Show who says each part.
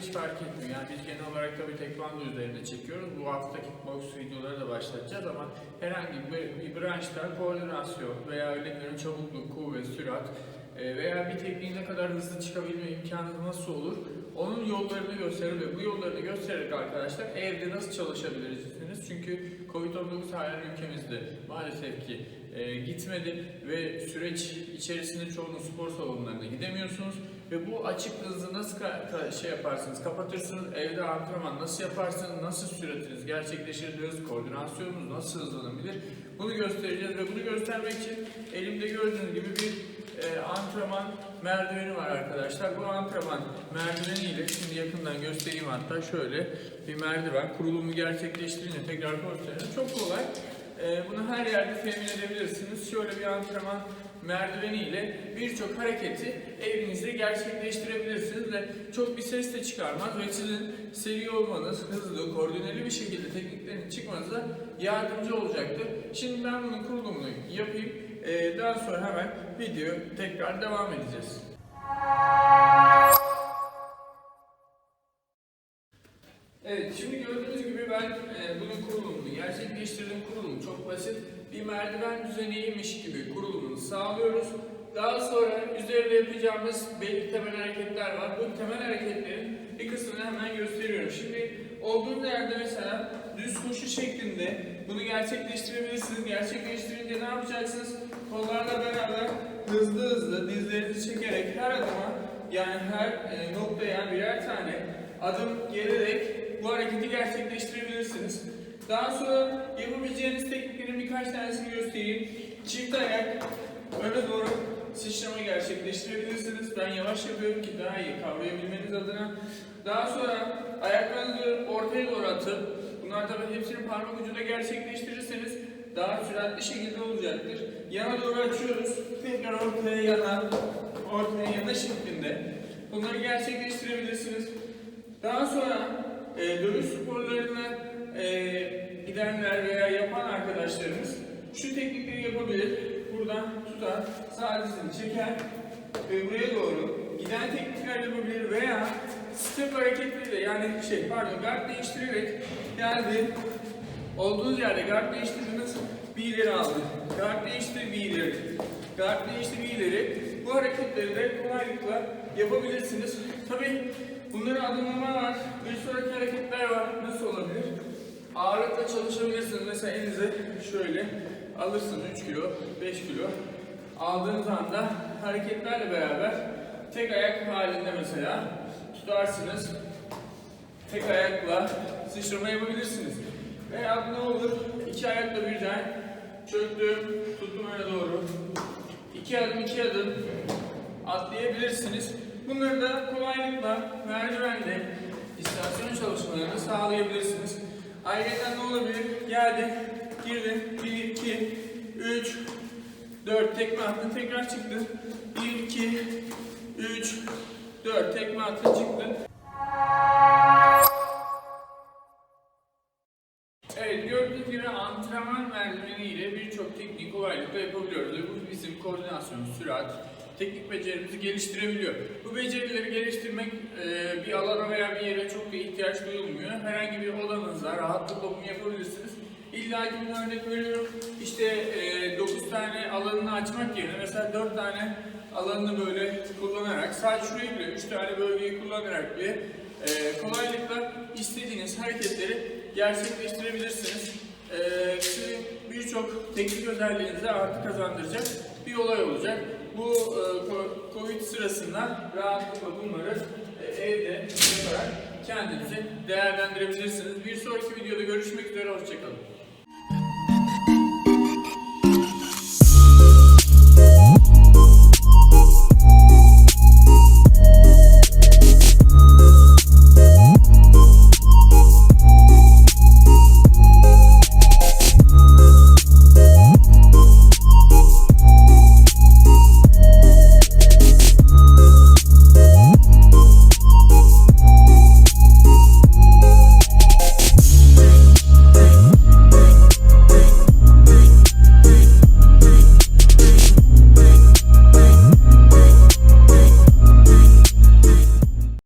Speaker 1: hiç fark etmiyor. Yani biz genel olarak tabii tekvando üzerinde çekiyoruz. Bu hafta kickbox videoları da başlatacağız ama herhangi bir, bir branşta koordinasyon veya örnek veriyorum çabukluk, kuvvet, sürat e, veya bir tekniğin ne kadar hızlı çıkabilme imkanı nasıl olur? Onun yollarını gösterir ve bu yollarını göstererek arkadaşlar evde nasıl çalışabilirsiniz? Çünkü Covid-19 halen ülkemizde maalesef ki e, gitmedi ve süreç içerisinde çoğunun spor salonlarına gidemiyorsunuz ve bu açıklığınızı nasıl ka- şey yaparsınız, kapatırsınız, evde antrenman nasıl yaparsınız, nasıl süratiniz gerçekleşir, hız, koordinasyonunuz nasıl hızlanabilir bunu göstereceğiz ve bunu göstermek için elimde gördüğünüz gibi bir e, antrenman merdiveni var arkadaşlar. Bu antrenman merdiveniyle şimdi yakından göstereyim hatta şöyle bir merdiven kurulumu gerçekleştirince tekrar göstereyim. Çok kolay. E, bunu her yerde temin edebilirsiniz. Şöyle bir antrenman merdiveniyle birçok hareketi evinizde gerçekleştirebilirsiniz ve çok bir ses de çıkarmaz ve sizin seri olmanız, hızlı, koordineli bir şekilde tekniklerin çıkmanıza yardımcı olacaktır. Şimdi ben bunun kurulumunu yapayım. Ee, daha sonra hemen video tekrar devam edeceğiz. Evet, şimdi gördüğünüz gibi ben gerçekleştirdim. Kurulum çok basit. Bir merdiven düzeniymiş gibi kurulumunu sağlıyoruz. Daha sonra üzerinde yapacağımız belli temel hareketler var. Bu temel hareketlerin bir kısmını hemen gösteriyorum. Şimdi olduğunuz yerde mesela düz koşu şeklinde bunu gerçekleştirebilirsiniz. Gerçekleştirince ne yapacaksınız? Kollarla beraber hızlı hızlı dizlerinizi çekerek her adıma yani her e, noktaya birer tane adım gelerek bu hareketi gerçekleştirebilirsiniz. Daha sonra yapabileceğiniz tekniklerin birkaç tanesini göstereyim. Çift ayak öne doğru sıçrama gerçekleştirebilirsiniz. Ben yavaş yapıyorum ki daha iyi kavrayabilmeniz adına. Daha sonra ayaklarınızı ortaya doğru atıp bunlar tabii hepsini parmak ucunda gerçekleştirirseniz daha süratli şekilde olacaktır. Yana doğru açıyoruz. Tekrar ortaya yana, ortaya yana şeklinde. Bunları gerçekleştirebilirsiniz. Daha sonra e, dövüş sporlarına e, gidenler veya yapan arkadaşlarımız şu teknikleri yapabilir. Buradan tutar, sağ çeker ve buraya doğru giden teknikler yapabilir veya step hareketleriyle yani şey pardon guard değiştirerek geldi. Olduğunuz yerde guard değiştirdiniz, bir ileri aldı. Guard değiştir, bir ileri. Guard değiştir, bir ileri. Bu hareketleri de kolaylıkla yapabilirsiniz. Tabii bunların adımlama var. Bir sonraki hareketler var. Nasıl olabilir? Ağırlıkla çalışabilirsiniz. Mesela elinize şöyle alırsınız 3 kilo, 5 kilo. Aldığınız anda hareketlerle beraber tek ayak halinde mesela tutarsınız. Tek ayakla sıçrama yapabilirsiniz. Veya ne olur? İki ayakla birden çöktüm, tuttum öne doğru. İki adım iki adım atlayabilirsiniz. Bunları da kolaylıkla merdivende istasyon çalışmalarını sağlayabilirsiniz. Ayrıca ne olabilir? Geldi, girdi, 1, 2, 3, 4 tekme attın, tekrar çıktın. 1, 2, 3, 4 tekme attın, çıktın. Evet gördüğünüz gibi antrenman merdiveni ile birçok teknik kolaylıkla yapabiliyoruz bu bizim koordinasyon, sürat, teknik becerimizi geliştirebiliyor. Bu becerileri geliştirmek e, bir alana veya bir yere çok da ihtiyaç duyulmuyor. Herhangi bir odanızda rahatlıkla bunu yapabilirsiniz. İlla ki bir örnek veriyorum. İşte e, 9 tane alanını açmak yerine mesela 4 tane alanını böyle kullanarak sadece şurayı bile 3 tane bölgeyi kullanarak bile e, kolaylıkla istediğiniz hareketleri gerçekleştirebilirsiniz. Sizin birçok teknik özelliğinize artı kazandıracak bir olay olacak. Bu e, Covid sırasında rahatlıkla bunları e, evde yaparak kendinizi değerlendirebilirsiniz. Bir sonraki videoda görüşmek üzere, hoşçakalın.